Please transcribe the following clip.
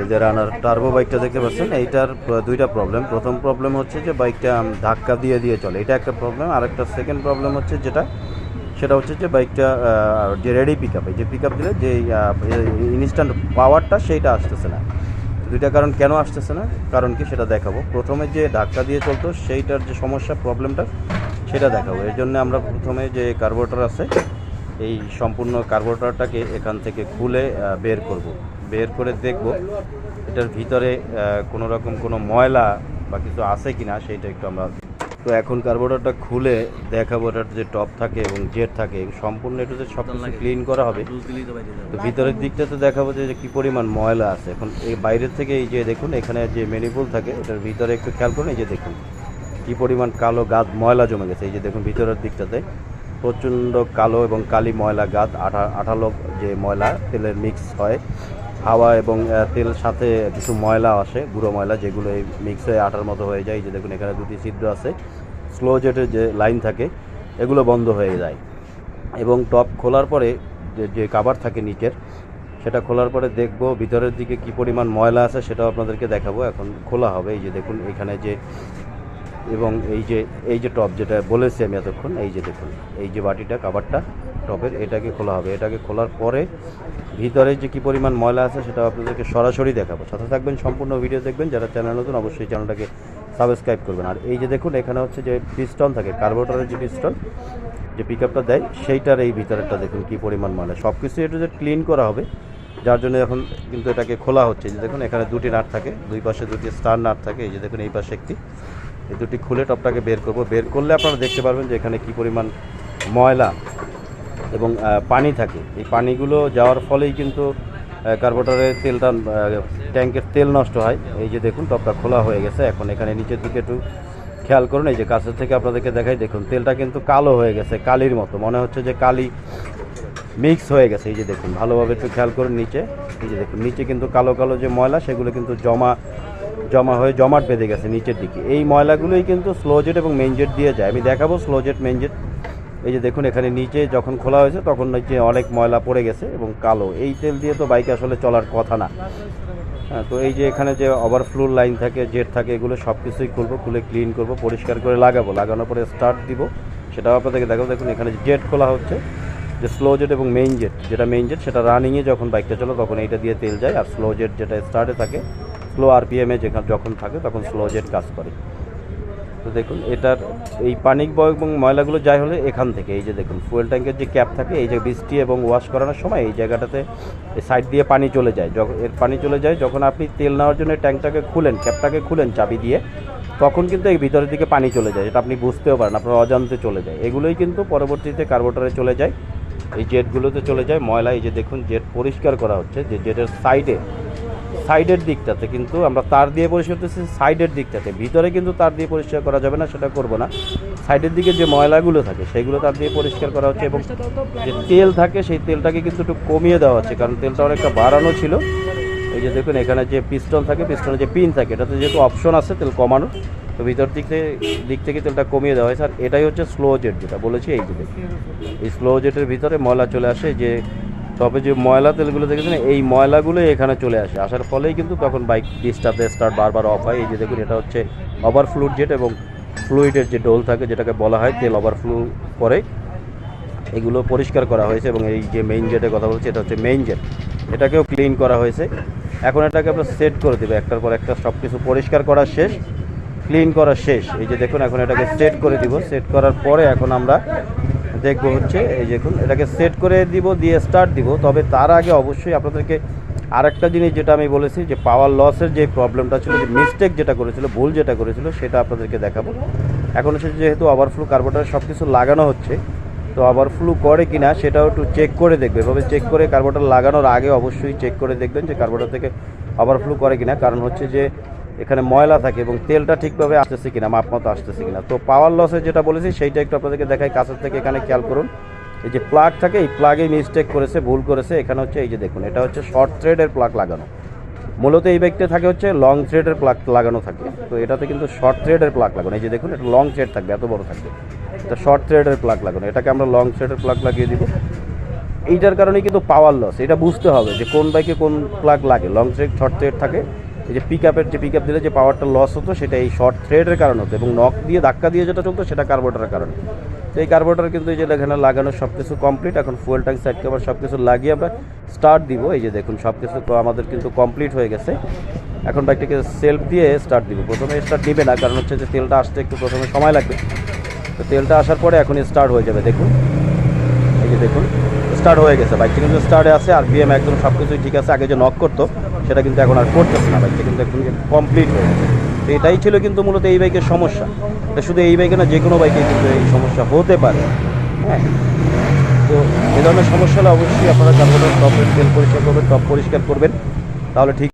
এই যে রানার টার্বো বাইকটা দেখতে পাচ্ছেন, এইটার দুইটা প্রবলেম প্রথম প্রবলেম হচ্ছে যে বাইকটা ধাক্কা দিয়ে দিয়ে চলে। এটা একটা প্রবলেম আর একটা সেকেন্ড প্রবলেম হচ্ছে যেটা, সেটা হচ্ছে যে বাইকটা যে রেডি পিক আপ যে পিক আপ দিলে যে ইনস্ট্যান্ট পাওয়ারটা সেইটা আসতেছে না। দুইটা কারণ কেন আসতেছে না? কারণ কি সেটা দেখাবো। প্রথমে যে ধাক্কা দিয়ে চলতো, সেইটার যে সমস্যা প্রবলেমটা সেটা দেখাবো। এর জন্য আমরা প্রথমে যে কার্বোরেটর আছে, এই সম্পূর্ণ কার্বোরেটরটাকে এখান থেকে খুলে বের করব। বের করে দেখব। এটার ভিতরে কোনো রকম কোনো ময়লা বা কিছু আছে কিনা সেইটা একটু আমরা তো এখন কার্বোরেটরটা খুলে দেখাবো এটার যে টপ থাকে এবং জেট থাকে সম্পূর্ণ এটাতে সব কিছু ক্লিন করা হবে। তো ভিতরের দিকটাতে দেখাবো যে যে কি পরিমাণ ময়লা আছে। এখন এই বাইরের থেকে এই যে দেখুন এখানে যে মেনিপুল থাকে এটার ভিতরে একটু খেয়াল করুন এই যে দেখুন কি পরিমাণ কালো গাদ ময়লা জমে গেছে। এই যে দেখুন ভিতরের দিকটাতে প্রচণ্ড কালো এবং কালি ময়লা গাদ আঠা আঠালো যে ময়লা তেলের মিক্স হয়। হাওয়া এবং তেল সাথে কিছু ময়লা আসে, গুঁড়ো ময়লা, যেগুলো এই মিক্স হয়ে আঠার মতো হয়ে যায়। যে দেখুন, এখানে দুটি ছিদ্র আছে। স্লো জেটের যে লাইন থাকে, এগুলো বন্ধ হয়ে যায়। এবং টপ খোলার পরে যে কাভার থাকে নিচের, সেটা খোলার পরে দেখব ভিতরের দিকে কি পরিমাণ ময়লা আছে, সেটাও আপনাদেরকে দেখাবো। এখন খোলা হবে। এই যে দেখুন, এখানে যে, এবং এই যে এই যে টপ যেটা বলেছি আমি এতক্ষণ, এই যে দেখুন, এই যে বাটিটা কাভারটা টপের এটাকে খোলা হবে। এটাকে খোলার পরে ভিতরে যে কি পরিমাণ ময়লা আছে সেটা আপনাদেরকে সরাসরি দেখাবো। সাথে থাকবেন, সম্পূর্ণ ভিডিও দেখবেন। যারা চ্যানেল নতুন, অবশ্যই চ্যানেলটাকে সাবস্ক্রাইব করবেন। আর এই যে দেখুন, এখানে হচ্ছে যে পিস্টন থাকে কার্বোরেটরের যে পিস্টন যে পিক আপটা দেয়, সেইটার এই ভিতরেরটা দেখুন কী পরিমাণ ময়লা। সব কিছু একটু যে ক্লিন করা হবে। যার জন্য এখন কিন্তু এটাকে খোলা হচ্ছে। যে দেখুন, এখানে দুটি নাট থাকে, দুই পাশে দুটি স্টার নাট থাকে। এই যে দেখুন, এই পাশে একটি। এই দুটি খুলে টপটাকে বের করব। বের করলে আপনারা দেখতে পারবেন যে এখানে কী পরিমাণ ময়লা এবং পানি থাকে। এই পানিগুলো যাওয়ার ফলেই কিন্তু কার্বোরেটরের তেলটা ট্যাঙ্কের তেল নষ্ট হয়। এই যে দেখুন, টপটা খোলা হয়ে গেছে। এখন এখানে নিচের দিকে একটু খেয়াল করুন। এই যে কাছের থেকে আপনাদেরকে দেখাই, দেখুন, তেলটা কিন্তু কালো হয়ে গেছে, কালির মতো। মনে হচ্ছে যে কালি মিক্স হয়ে গেছে। এই যে দেখুন, ভালোভাবে একটু খেয়াল করুন নিচে। এই যে দেখুন, নিচে কিন্তু কালো কালো যে ময়লা, সেগুলো কিন্তু জমা জমা হয়ে জমাট বেঁধে গেছে নিচের দিকে। এই ময়লাগুলোই কিন্তু স্লো জেট এবং মেইন জেট দিয়ে যায়। আমি দেখাবো স্লো জেট মেইন জেট। এই যে দেখুন, এখানে নিচে যখন খোলা হয়েছে, তখন নিচে অনেক ময়লা পড়ে গেছে এবং কালো। এই তেল দিয়ে তো বাইক আসলে চলার কথা না। হ্যাঁ তো এই যে এখানে যে ওভারফ্লোর লাইন থাকে জেট থাকে, এগুলো সব কিছুই খুলবো, খুলে ক্লিন করব, পরিষ্কার করে লাগাবো। লাগানোর পরে স্টার্ট দিব। সেটাও আপনাদেরকে দেখাবো। দেখুন, এখানে জেট খোলা হচ্ছে, যে স্লো জেট এবং মেইন জেট যেটা মেইন জেট সেটা রানিংয়ে যখন বাইকটা চলে, তখন এইটা দিয়ে তেল যায়। আর স্লো জেট যেটা স্টার্টে থাকে স্লো আরপিএমে যেখানে যখন থাকে, তখন স্লো জেট কাজ করে। তো দেখুন, এটার এই পানি এবং ময়লাগুলো যাই হলে এখান থেকে, এই যে দেখুন ফুয়েল ট্যাঙ্কের যে ক্যাপ থাকে, এই যে বৃষ্টি এবং ওয়াশ করানোর সময় এই জায়গাটাতে সাইড দিয়ে পানি চলে যায়। যখন এর পানি চলে যায়, যখন আপনি তেল নেওয়ার জন্য ট্যাঙ্কটাকে খুলেন ক্যাপটাকে খুলেন চাবি দিয়ে, তখন কিন্তু এই ভিতরের দিকে পানি চলে যায় এটা আপনি বুঝতেও পারেন, আপনার অজান্তে চলে যায়। এগুলোই কিন্তু পরবর্তীতে কার্বোটারে চলে যায়, এই জেটগুলোতে চলে যায়, ময়লা এই যে দেখুন জেট পরিষ্কার করা হচ্ছে, যে জেটের সাইডে সাইডের দিকটাতে কিন্তু আমরা তার দিয়ে পরিষ্কার করতেছি, সাইডের দিকটাতে। ভিতরে কিন্তু তার দিয়ে পরিষ্কার করা যাবে না, সেটা করব না। সাইডের দিকে যে ময়লাগুলো থাকে, সেগুলো তার দিয়ে পরিষ্কার করা হচ্ছে এবং যে তেল থাকে, সেই তেলটাকে কিন্তু একটু কমিয়ে দেওয়া হচ্ছে, কারণ তেলটা অনেকটা বাড়ানো ছিল। এই যে দেখুন, এখানে যে পিস্টন থাকে পিস্টনে যে পিন থাকে, এটাতে যেহেতু অপশন আছে তেল কমানোর, তো ভিতর দিক থেকে দিক থেকে তেলটা কমিয়ে দেওয়া হয়েছে। আর এটাই হচ্ছে স্লো জেট যেটা বলেছি, এই যে এই স্লো জেটের ভিতরে ময়লা চলে আসে, যে তবে যে ময়লা তেলগুলো দেখেছেন, এই ময়লাগুলো এখানে চলে আসে। আসার ফলেই কিন্তু তখন বাইক স্টার্ট স্টার্ট বারবার অফ হয়। এই যে দেখুন, এটা হচ্ছে ওভারফ্লুড জেট এবং ফ্লুইডের যে ডোল থাকে, যেটাকে বলা হয়, তেল ওভারফ্লু করে। এগুলো পরিষ্কার করা হয়েছে এবং এই যে মেইন জেটের কথা বলছি, এটা হচ্ছে মেইন জেট এটাকেও ক্লিন করা হয়েছে। এখন এটাকে আপনার সেট করে দেবে। একটার পর একটা সব কিছু পরিষ্কার করা শেষ ক্লিন করা শেষ। এই যে দেখুন, এখন এটাকে সেট করে দিব। সেট করার পরে এখন আমরা দেখব হচ্ছে, এই দেখুন, এটাকে সেট করে দিব, দিয়ে স্টার্ট দিব। তবে তার আগে অবশ্যই আপনাদেরকে আরেকটা জিনিস যেটা আমি বলেছি, যে পাওয়ার লসের যে প্রবলেমটা ছিল, যে মিস্টেক যেটা করেছিল, ভুল যেটা করেছিল, সেটা আপনাদেরকে দেখাবো। এখন হচ্ছে যেহেতু ওভারফ্লো কার্বোটার সব কিছু লাগানো হচ্ছে, তো ওভারফ্লো করে কি না সেটাও একটু চেক করে দেখবে। এভাবে চেক করে কার্বোটার লাগানোর আগে অবশ্যই চেক করে দেখবেন যে কার্বোটার থেকে ওভারফ্লো করে কিনা। কারণ হচ্ছে যে এখানে ময়লা থাকে এবং তেলটা ঠিকভাবে আসতেছে কিনা, মাপ মতো আসতেছে কিনা। তো পাওয়ার লসে যেটা বলেছি, সেইটা একটু আপনাদেরকে দেখাই, কাছের থেকে এখানে খেয়াল করুন। এই যে প্লাগ থাকে, এই প্লাগে মিস্টেক করেছে, ভুল করেছে, এখানে হচ্ছে এই যে দেখুন, এটা হচ্ছে শর্ট থ্রেডের প্লাগ লাগানো। মূলত এই বাইকটা থাকে হচ্ছে লং থ্রেডের প্লাগ লাগানো থাকে। তো এটাতে কিন্তু শর্ট থ্রেডের প্লাগ লাগানো। এই যে দেখুন, এটা লং থ্রেড থাকবে, এত বড় থাকবে। এটা শর্ট থ্রেডের প্লাগ লাগানো। এটাকে আমরা লং থ্রেডের প্লাগ লাগিয়ে দিব। এইটার কারণে কিন্তু পাওয়ার লস এটা বুঝতে হবে যে কোন বাইকে কোন প্লাগ লাগে। লং থ্রেড শর্ট থ্রেড থাকে। এই যে পিক আপের যে পিক আপ দিলে যে পাওয়ারটা লস হতো, সেটা এই শর্ট থ্রেডের কারণ হতো এবং নক দিয়ে ধাক্কা দিয়ে যেটা চলতো, সেটা কার্বোরেটারের কারণে। তো এই কার্বোটার কিন্তু এই যে এখানে লাগানো সব কিছু কমপ্লিট এখন ফুয়েল ট্যাঙ্ক সাইড কভার সব কিছু লাগিয়ে আমরা স্টার্ট দিব। এই যে দেখুন সব কিছু আমাদের কিন্তু কমপ্লিট হয়ে গেছে। এখন বাইকটাকে সেলফ দিয়ে স্টার্ট দিব। প্রথমে স্টার্ট দিবে না, কারণ হচ্ছে যে তেলটা আসতে একটু প্রথমে সময় লাগবে। তো তেলটা আসার পরে এখন স্টার্ট হয়ে যাবে, দেখুন। এই যে দেখুন স্টার্ট হয়ে গেছে। বাইকটা কিন্তু স্টার্টে আছে, আর বিএম একদম সব কিছুই ঠিক আছে। আগে যে নক করতো সেটা কিন্তু এখন আর করতেছে না, বাইকটা কিন্তু একদম কমপ্লিট হয়ে গেছে। তো এটাই ছিল কিন্তু মূলত এই বাইকের সমস্যা। শুধু এই বাইকে না যে কোনো বাইকে কিন্তু এই সমস্যা হতে পারে। হ্যাঁ? তো এ ধরনের সমস্যা হলে অবশ্যই আপনারা জানবেন টপ তেল পরিষ্কার করবেন টপ পরিষ্কার করবেন। তাহলে ঠিক